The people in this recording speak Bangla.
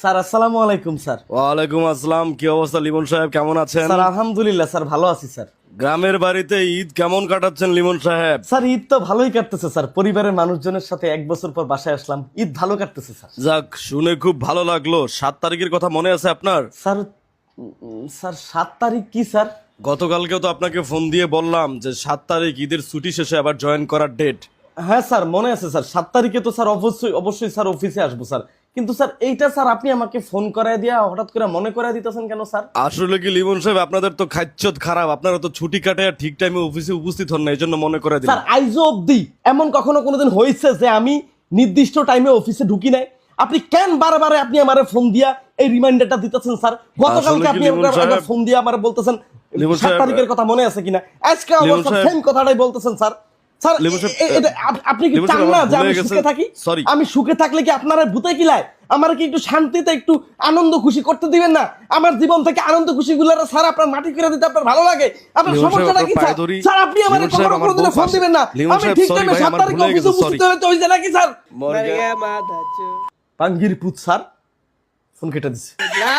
স্যার আসসালামু আলাইকুম স্যার। ওয়ালাইকুম আসসালাম। কি অবস্থা লিমন সাহেব? কেমন আছেন? স্যার আলহামদুলিল্লাহ স্যার ভালো আছি স্যার। গ্রামের বাড়িতে ঈদ কেমন কাটাচ্ছেন লিমন সাহেব? স্যার ঈদ তো ভালোই কাটতেছে স্যার। পরিবারের মানুষজনের সাথে এক বছর পর বাসায় আসলাম। ঈদ ভালো কাটতেছে স্যার। যাক শুনে খুব ভালো লাগল। সাত তারিখের কথা মনে আছে আপনার? স্যার স্যার সাত তারিখ কি স্যার? গতকালকেও তো আপনাকে ফোন দিয়ে বললাম যে সাত তারিখ ঈদের ছুটি শেষে আবার জয়েন করার ডেট হ্যাঁ স্যার মনে আছে স্যার। সাত তারিখে তো স্যার অবশ্যই অবশ্যই স্যার অফিসে আসব স্যার। কিন্তু স্যার এইটা স্যার আপনি আমাকে ফোন করায় দিয়া হঠাৎ করে মনে করায় দিতেছেন কেন স্যার? আসলে কি লিমন সাহেব আপনাদের তো খাচ্ছত খারাপ আপনারা তো ছুটি কাটে আর ঠিক টাইমে অফিসে উপস্থিত হন না এই জন্য মনে করে স্যার দিলাম আইজো অব্দি এমন কখনো কোনোদিন হয়েছে যে আমি নির্দিষ্ট টাইমে অফিসে ঢুকি নাই? আপনি কেন বারে বারে আপনি আমারে ফোন দিয়া এই রিমাইন্ডারটা দিতেছেন স্যার? গতকালকে আপনি আমাকে ফোন দিয়ে আমারে বলতেছেন সাত তারিখের কথা মনে আছে কিনা? আজকে অবশ্য সেম কথাটাই বলতেছেন স্যার। স্যার আপনি কি চান না যে আমি সুখে থাকি? আমি সুখে থাকলে কি আপনারা ভূতে কিলায় আমার কি একটু শান্তিতে একটু আনন্দ খুশি করতে দিবেন না? আমার জীবন থেকে আনন্দ খুশি গুলার স্যার আপনার মাটি করে দিতে আপনার ভালো লাগে। আপনার সমস্যাটা কি স্যার? স্যার আপনি আমার কখনো আমার ফোন দিবেন না। আমি ঠিক টাইমে সাত তারিখে অফিসে উপস্থিত. হতে হয়েছে নাকি স্যার? পাঙ্গির পুত স্যার। ফোন কেটে দিচ্ছে না